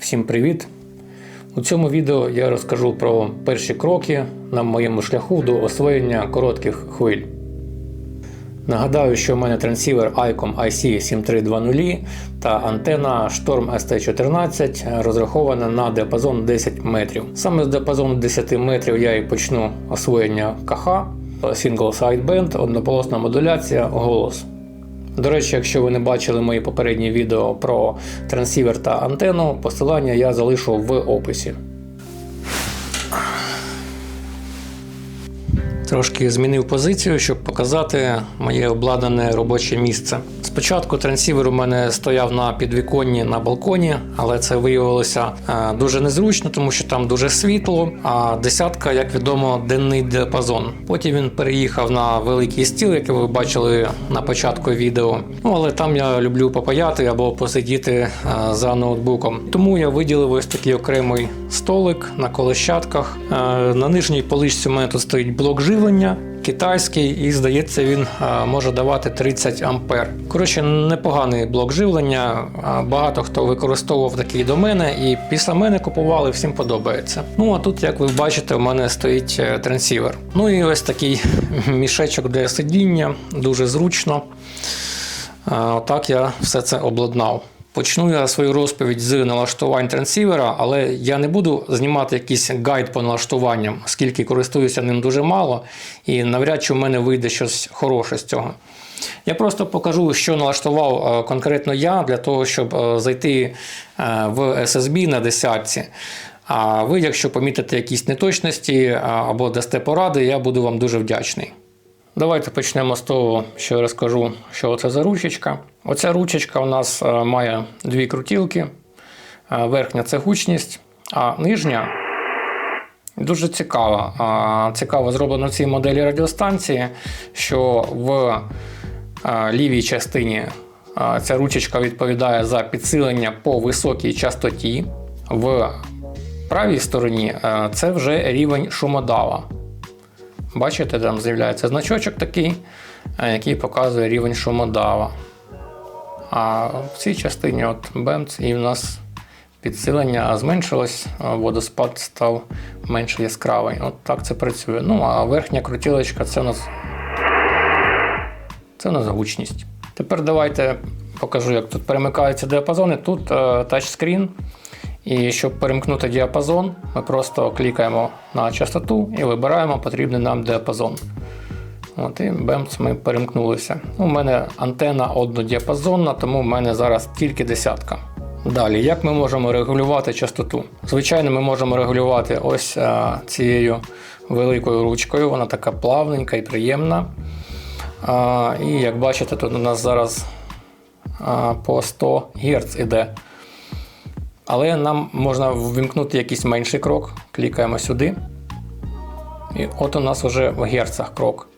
Всім привіт! У цьому відео я розкажу про перші кроки на моєму шляху до освоєння коротких хвиль. Нагадаю, що в мене трансівер ICOM IC7320 та антена Storm ST14 розрахована на діапазон 10 метрів. Саме з діапазону 10 метрів я і почну освоєння КХ, Single Sideband, однополосна модуляція, голос. До речі, якщо ви не бачили мої попередні відео про трансівер та антенну, посилання я залишу в описі. Трошки змінив позицію, щоб показати моє обладнане робоче місце. Спочатку трансівер у мене стояв на підвіконні на балконі, але це виявилося е, дуже незручно, тому що там дуже світло, а десятка, як відомо, денний діапазон. Потім він переїхав на великий стіл, який ви бачили на початку відео. Ну але там я люблю попаяти або посидіти е, за ноутбуком. Тому я виділив ось такий окремий столик на колещатках. Е, На нижній поличці у мене тут стоїть блок живлення. Китайський, і здається, він може давати 30 ампер. Коротше, непоганий блок живлення. Багато хто використовував такий до мене, і після мене купували, всім подобається. Ну а тут, як ви бачите, у мене стоїть е, трансівер. Ну і ось такий мішечок для сидіння, дуже зручно. Отак я все це обладнав. Почну я свою розповідь з налаштувань трансівера, але я не буду знімати якийсь гайд по налаштуванням, оскільки користуюся ним дуже мало, і навряд чи в мене вийде щось хороше з цього. Я просто покажу, що налаштував е, конкретно я для того, щоб е, зайти е, в SSB на десятці. А ви, якщо помітите якісь неточності або дасте поради, я буду вам дуже вдячний. Давайте почнемо з того, що я розкажу, що це за ручечка. Оця ручечка у нас е, має дві крутілки. Е, Верхня це гучність, а нижня дуже цікава. Цікаво зроблено в цій моделі радіостанції, що в е, лівій частині ця ручечка відповідає за підсилення по високій частоті. В правій стороні це вже рівень шумодава. Бачите, там з'являється значочок такий, е, який показує рівень шумодава. А в цій частині от бемц, і в нас підсилення зменшилось, водоспад став менш яскравий. От так це працює. Ну, а верхня крутілочка це у нас, це у нас гучність. Тепер давайте покажу, як тут перемикаються діапазони. Тут е, тачскрін. І щоб перемкнути діапазон, ми просто клікаємо на частоту і вибираємо потрібний нам діапазон. От, І бемц, ми перемкнулися. У мене антена однодіапазонна, тому в мене зараз тільки десятка. Далі, як ми можемо регулювати частоту? Звичайно, ми можемо регулювати ось а, цією великою ручкою, вона така плавненька і приємна. А, і як бачите, тут у нас зараз а, по 100 Гц іде. Але нам можна ввімкнути якийсь менший крок. Клікаємо сюди. І от у нас вже в герцах крок.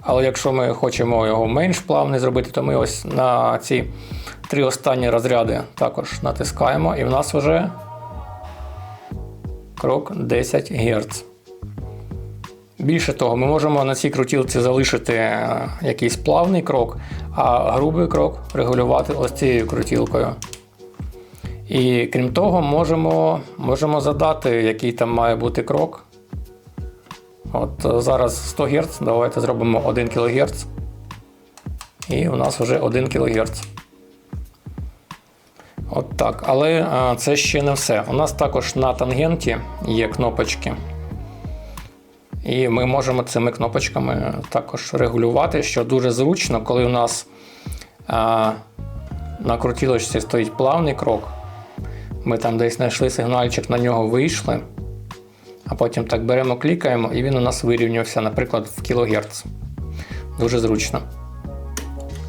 Але якщо ми хочемо його менш плавний зробити, то ми ось на ці три останні розряди також натискаємо, і в нас вже крок 10 Гц. Більше того, ми можемо на цій крутілці залишити е, якийсь плавний крок, а грубий крок регулювати ось цією крутілкою. І крім того, можемо, можемо задати, який там має бути крок. От е, зараз 100 Гц, давайте зробимо 1 кГц. І у нас вже 1 кГц. От так. Але е, це ще не все. У нас також на тангенті є кнопочки. І ми можемо цими кнопочками також регулювати, що дуже зручно, коли у нас е, на крутілочці стоїть плавний крок. Ми там десь знайшли сигнальчик, на нього вийшли. А потім так беремо, клікаємо, і він у нас вирівнявся, наприклад, в кілогерц. Дуже зручно.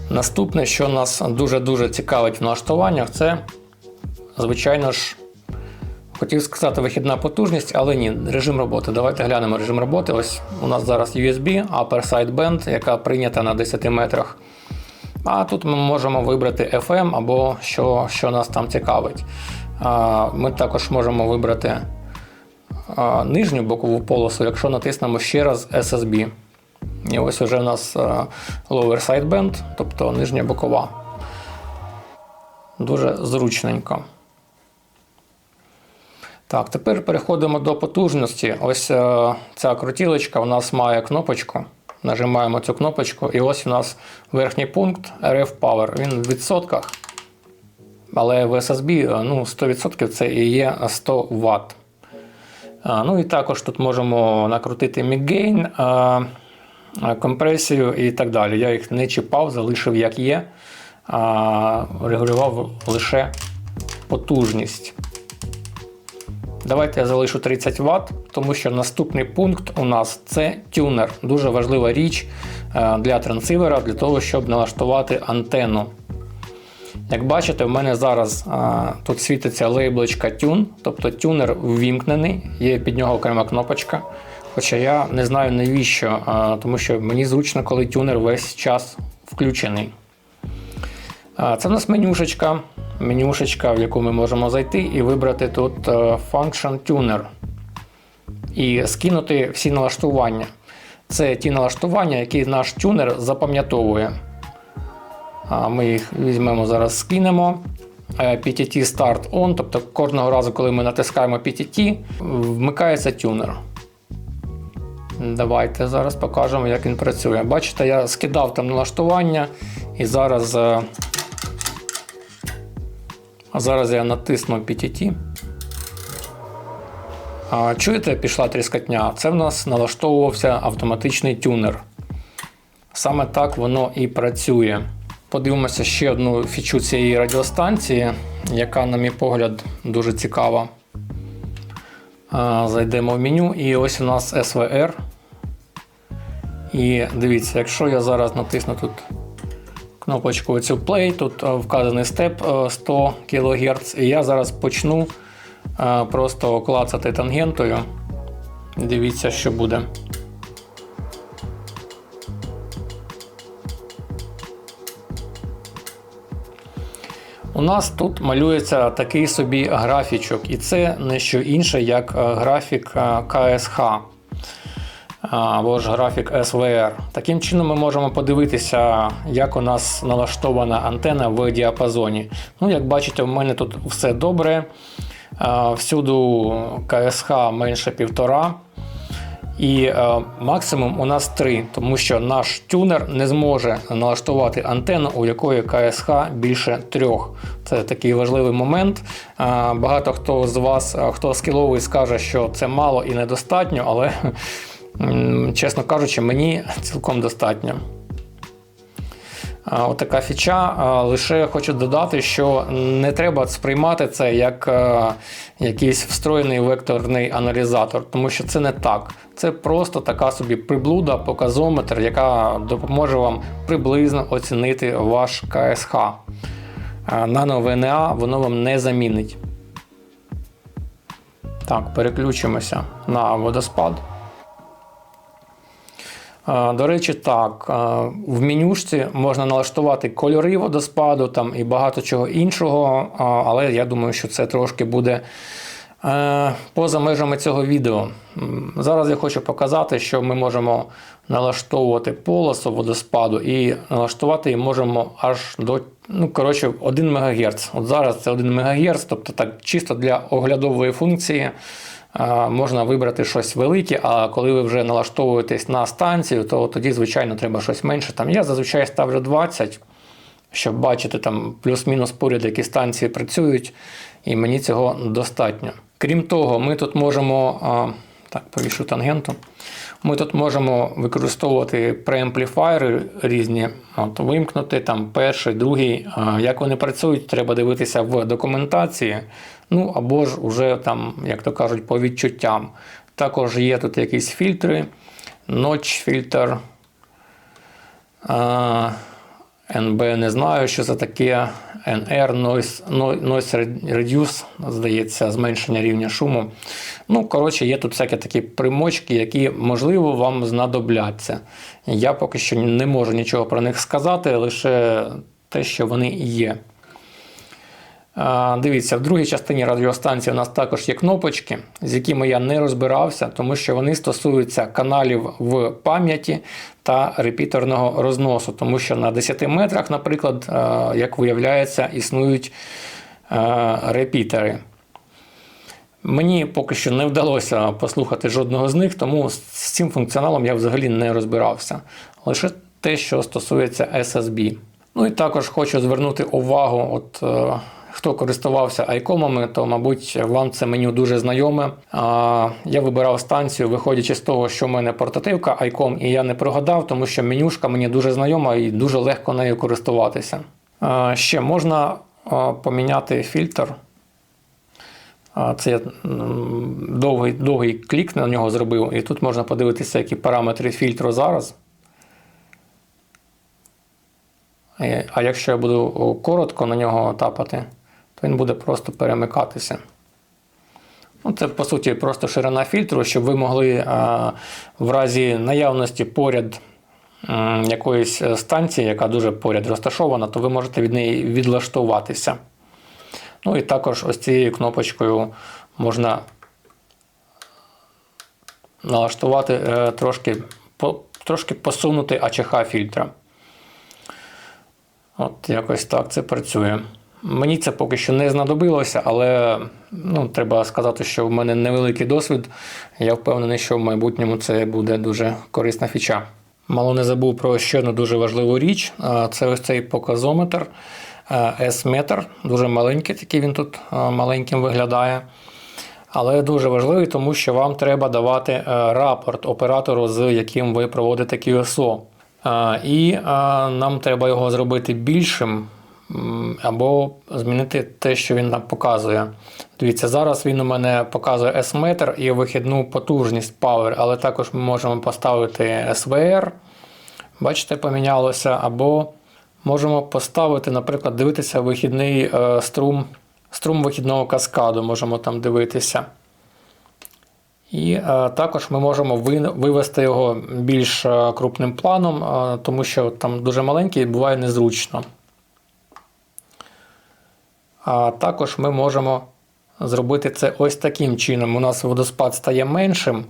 Наступне, що нас дуже-дуже цікавить в налаштуваннях, це, звичайно ж, хотів сказати вихідна потужність, але ні, режим роботи. Давайте глянемо режим роботи. Ось у нас зараз USB, Upper Side Band, яка прийнята на 10 метрах. А тут ми можемо вибрати FM або що, що нас там цікавить. Ми також можемо вибрати нижню бокову полосу, якщо натиснемо ще раз SSB. І ось уже у нас lower side band, тобто нижня бокова. Дуже зручненько. Так, тепер переходимо до потужності. Ось е, ця крутілочка у нас має кнопочку. Нажимаємо цю кнопочку, і ось у нас верхній пункт RF Power. Він в відсотках. Але в SSB е, ну, 100% це і є 100 Вт. Ну і також тут можемо накрутити міггейн, компресію і так далі. Я їх не чіпав, залишив як є, регулював лише потужність. Давайте я залишу 30 Вт, тому що наступний пункт у нас це тюнер. Дуже важлива річ е, для трансивера, для того, щоб налаштувати антенну. Як бачите, в мене зараз а, тут світиться лейблочка Tune, тобто тюнер ввімкнений, є під нього окрема кнопочка. Хоча я не знаю навіщо, а, тому що мені зручно, коли тюнер весь час включений. А, це в нас менюшечка, менюшечка, в яку ми можемо зайти і вибрати тут а, Function Tuner і скинути всі налаштування. Це ті налаштування, які наш тюнер запам'ятовує. Ми їх візьмемо зараз, скинемо. Е, PTT Start On, тобто кожного разу, коли ми натискаємо PTT, вмикається тюнер. Давайте зараз покажемо, як він працює. Бачите, я скидав там налаштування і зараз е, зараз я натисну PTT. Чуєте, пішла тріскотня? Це в нас налаштовувався автоматичний тюнер. Саме так воно і працює. Подивимося ще одну фічу цієї радіостанції, яка, на мій погляд, дуже цікава. Зайдемо в меню, і ось у нас SVR. І дивіться, якщо я зараз натисну тут кнопочку цю Play, тут вказаний степ 100 кГц, і я зараз почну просто клацати тангентою. Дивіться, що буде. У нас тут малюється такий собі графічок, і це не що інше, як е, графік е, КСХ або ж графік SVR. Таким чином ми можемо подивитися, як у нас налаштована антена в діапазоні. Ну, Як бачите, у мене тут все добре. Е, всюду КСХ менше півтора. І е, максимум у нас 3, тому що наш тюнер не зможе налаштувати антенну, у якої КСХ більше трьох. Це такий важливий момент. Е, багато хто з вас, е, хто скіловий, скаже, що це мало і недостатньо, але, чесно кажучи, мені цілком достатньо. Отака фіча. Лише хочу додати, що не треба сприймати це як якийсь встроєний векторний аналізатор, тому що це не так. Це просто така собі приблуда, показометр, яка допоможе вам приблизно оцінити ваш КСХ. Нано ВНА воно вам не замінить. Так, переключимося на водоспад. До речі, так, в менюшці можна налаштувати кольори водоспаду там і багато чого іншого, але я думаю, що це трошки буде е, поза межами цього відео. Зараз я хочу показати, що ми можемо налаштовувати полосу водоспаду і налаштувати її можемо аж до ну, коротше, 1 МГц. От зараз це 1 МГц, тобто так чисто для оглядової функції можна вибрати щось велике, а коли ви вже налаштовуєтесь на станцію, то тоді, звичайно, треба щось менше. Там Я зазвичай ставлю 20, щоб бачити там плюс-мінус поряд, які станції працюють, і мені цього достатньо. Крім того, ми тут можемо. Так, повішу тангенту. Ми тут можемо використовувати преампліфайери різні, от, вимкнути там перший, другий. Як вони працюють, треба дивитися в документації. Ну або ж уже там, як то кажуть, по відчуттям. Також є тут якісь фільтри, Notch фільтр. NB не знаю, що це таке. NR Noise Noise Reduce, здається, зменшення рівня шуму. Ну, коротше, є тут всякі такі примочки, які, можливо, вам знадобляться. Я поки що не можу нічого про них сказати, лише те, що вони є. Дивіться, в другій частині радіостанції у нас також є кнопочки, з якими я не розбирався, тому що вони стосуються каналів в пам'яті та репітерного розносу, тому що на 10 метрах, наприклад, як виявляється, існують репітери. Мені поки що не вдалося послухати жодного з них, тому з цим функціоналом я взагалі не розбирався. Лише те, що стосується SSB. Ну і також хочу звернути увагу, от е, хто користувався айкомами, то, мабуть, вам це меню дуже знайоме. А, я вибирав станцію, виходячи з того, що в мене портативка айком, і я не прогадав, тому що менюшка мені дуже знайома і дуже легко нею користуватися. Ще можна поміняти фільтр. Це я довгий, довгий клік на нього зробив, і тут можна подивитися, які параметри фільтру зараз. Е, А якщо я буду коротко на нього тапати, він буде просто перемикатися. Ну, це, по суті, просто ширина фільтру, щоб ви могли а, в разі наявності поряд якоїсь е, станції, яка дуже поряд розташована, то ви можете від неї відлаштуватися. Ну і також ось цією кнопочкою можна налаштувати е, трошки, трошки посунути АЧХ фільтра. От якось так це працює. Мені це поки що не знадобилося, але ну, треба сказати, що в мене невеликий досвід. Я впевнений, що в майбутньому це буде дуже корисна фіча. Мало не забув про ще одну дуже важливу річ. Це ось цей показометр S-метр. Дуже маленький, такий він тут маленьким виглядає. Але дуже важливий, тому що вам треба давати е, рапорт оператору, з яким ви проводите QSO. І нам треба його зробити більшим або змінити те, що він нам показує. Дивіться, зараз він у мене показує S-метр і вихідну потужність Power, але також ми можемо поставити SVR. Бачите, помінялося. Або можемо поставити, наприклад, дивитися вихідний е, струм, струм вихідного каскаду, можемо там дивитися. І е, також ми можемо ви- вивести його більш е, крупним планом, тому що там дуже маленький і буває незручно. А також ми можемо зробити це ось таким чином. У нас водоспад стає меншим,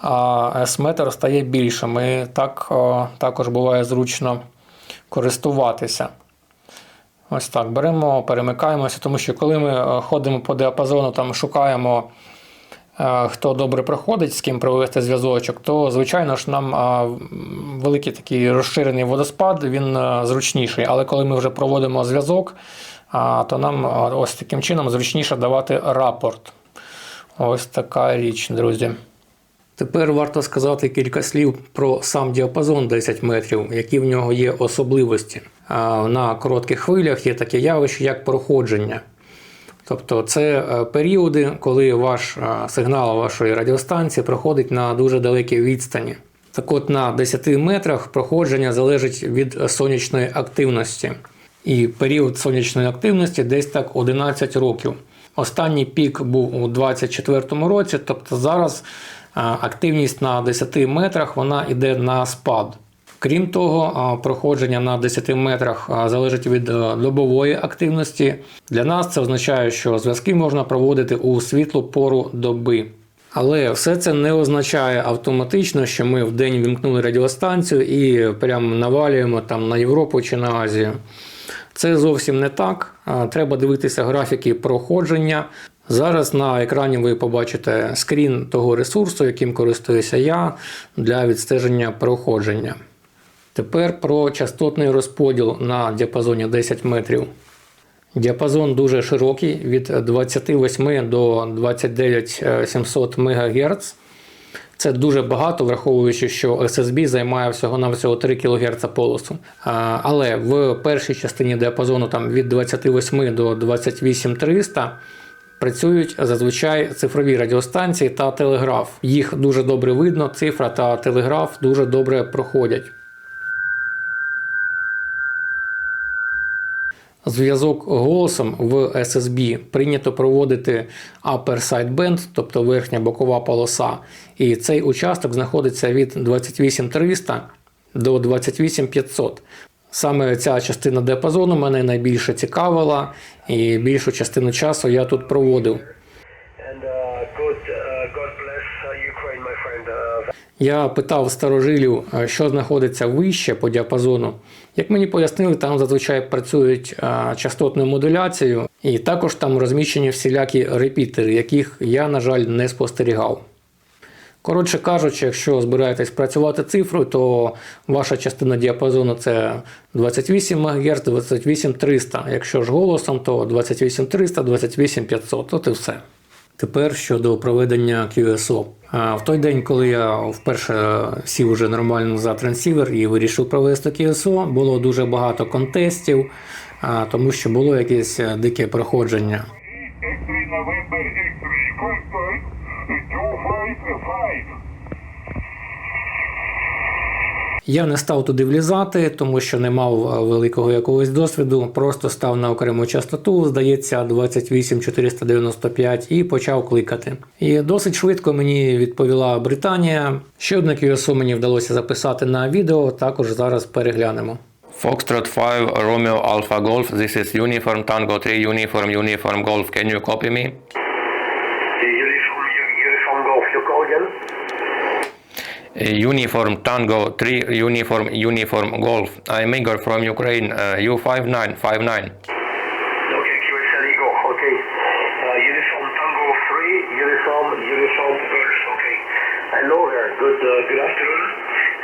а S-метр стає більшим. І так також буває зручно користуватися. Ось так. Беремо, перемикаємося, тому що коли ми е, ходимо по діапазону, там шукаємо, е, хто добре проходить, з ким провести зв'язочок, то, звичайно ж, нам великий такий розширений водоспад, він е, зручніший. Але коли ми вже проводимо зв'язок, то нам ось таким чином зручніше давати рапорт. Ось така річ, друзі. Тепер варто сказати кілька слів про сам діапазон 10 метрів, які в нього є особливості. На коротких хвилях є таке явище, як проходження. Тобто це е, періоди, коли ваш е, сигнал вашої радіостанції проходить на дуже далекій відстані. Так от на 10 метрах проходження залежить від сонячної активності. І період сонячної активності десь так 11 років. Останній пік був у 2024 році, тобто зараз активність на 10 метрах вона йде на спад. Крім того, проходження на 10 метрах залежить від е, добової активності. Для нас це означає, що зв'язки можна проводити у світлу пору доби. Але все це не означає автоматично, що ми в день вімкнули радіостанцію і прямо навалюємо там на Європу чи на Азію. Це зовсім не так. Треба дивитися графіки проходження. Зараз на екрані ви побачите скрін того ресурсу, яким користуюся я для відстеження проходження. Тепер про частотний розподіл на діапазоні 10 метрів. Діапазон дуже широкий від 28 до 29700 МГц. Це дуже багато, враховуючи, що SSB займає всього-навсього 3 кГц полосу. Але в першій частині діапазону там, від 28 до 28300 працюють зазвичай цифрові радіостанції та телеграф. Їх дуже добре видно, цифра та телеграф дуже добре проходять. Зв'язок голосом в SSB прийнято проводити upper sideband, тобто верхня бокова полоса. І цей участок знаходиться від 28300 до 28500. Саме ця частина диапазону мене найбільше цікавила, і більшу частину часу я тут проводив. And uh, God, uh, God bless uh, Ukraine, my friend. Uh, Я питав старожилів, е, що знаходиться вище по діапазону. Як мені пояснили, там зазвичай працюють е, частотною модуляцією, і також там розміщені всілякі репітери, яких я, на жаль, не спостерігав. Коротше кажучи, якщо збираєтесь працювати цифрою, то ваша частина діапазону це 28 МГц, 28300. Якщо ж голосом, то 28300, 28500. От і все. Тепер щодо проведення QSO. В той день, коли я вперше сів уже нормально за трансівер і вирішив провести КСО, було дуже багато контестів, тому що було якесь е, дике проходження. Я не став туди влізати, тому що не мав е, великого якогось досвіду. Просто став на окрему частоту, здається, 28495 і почав кликати. І досить швидко мені відповіла Британія. Ще одне QSO мені вдалося записати на відео, також зараз переглянемо. Foxtrot 5 Romeo Alpha Golf. This is Uniform Tango 3 Uniform Uniform Golf. Can you copy me? Uniform Tango 3 Uniform Uniform Golf. I'm Igor from Ukraine. Uh, U5959. Okay, QSL Eagle, okay. Uh, uniform Tango 3, uniform, uniform golf, okay. Hello there, good, uh, good afternoon.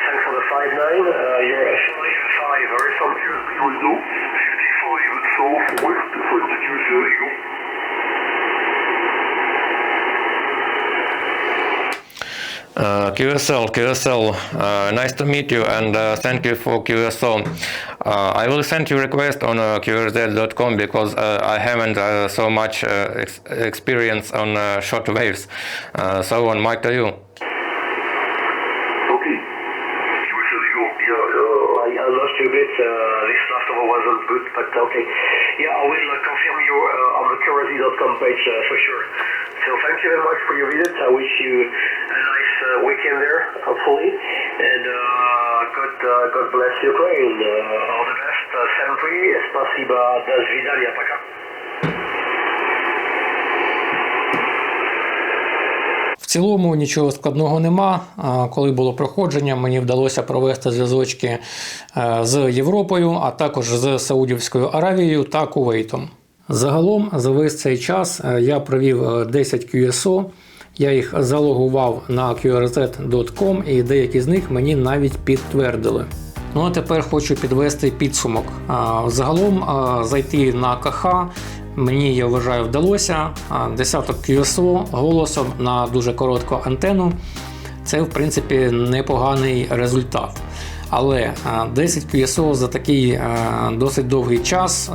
Thanks for the 5-9. Uh, you're a 5-5, very from QSL 55 southwest from QSL Eagle. Uh, QSL, QSL, uh, nice to meet you and uh, thank you for QSL. Uh, I will send you request on QRZ.com because I haven't so much ex- experience on short waves. Uh, so on, mic to you. Okay. QSL Eagle, yeah, uh, I, I lost you a bit. This last over wasn't good, but okay. Yeah, I will confirm you on the QRZ.com page for sure. So thank you very much for your visit. I wish you uh, weekend there, hopefully. And uh, God, uh, God bless Ukraine. Uh, all the best. Uh, Sempre. Spasiba. До свидания. Пока. В цілому нічого складного нема. Коли було проходження, мені вдалося провести зв'язочки е, з Європою, а також з Саудівською Аравією та Кувейтом. Загалом за весь цей час е, я провів е, 10 QSO. Я їх залогував на qrz.com і деякі з них мені навіть підтвердили. Ну а тепер хочу підвести підсумок. Загалом зайти на КХ мені, я вважаю, вдалося. Десяток QSO голосом на дуже коротку антенну. Це, в принципі, непоганий результат. Але 10 QSO за такий досить довгий час.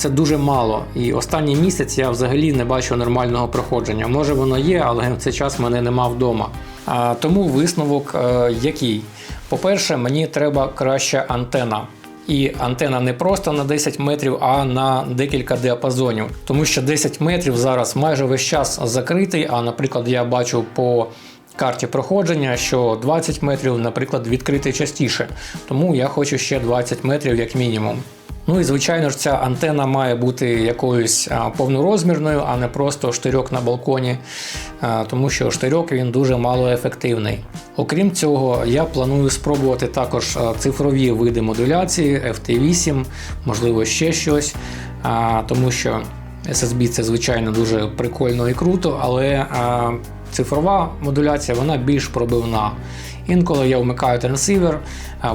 Це дуже мало. І останній місяць я взагалі не бачу нормального проходження. Може воно є, але в цей час мене нема вдома. А, тому висновок е, який? По-перше, мені треба краща антена. І антена не просто на 10 метрів, а на декілька діапазонів. Тому що 10 метрів зараз майже весь час закритий. А, наприклад, я бачу по карті проходження, що 20 метрів, наприклад, відкритий частіше. Тому я хочу ще 20 метрів як мінімум. Ну і звичайно ж, ця антена має бути якоюсь повнорозмірною, а не просто штирьок на балконі, тому що штирьок він дуже малоефективний. Окрім цього, я планую спробувати також цифрові види модуляції, FT8, можливо, ще щось, тому що SSB це звичайно дуже прикольно і круто, але цифрова модуляція вона більш пробивна. Інколи я вмикаю трансивер,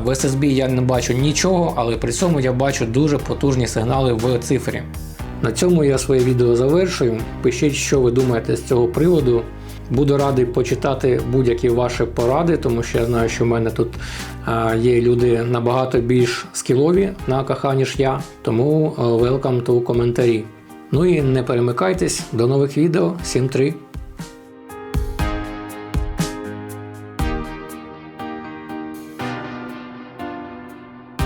в SSB я не бачу нічого, але при цьому я бачу дуже потужні сигнали в цифрі. На цьому я своє відео завершую. Пишіть, що ви думаєте з цього приводу. Буду радий почитати будь-які ваші поради, тому що я знаю, що в мене тут є люди набагато більш скілові на КХ, ніж я. Тому welcome to коментарі. Ну і не перемикайтесь, до нових відео. Всім 3.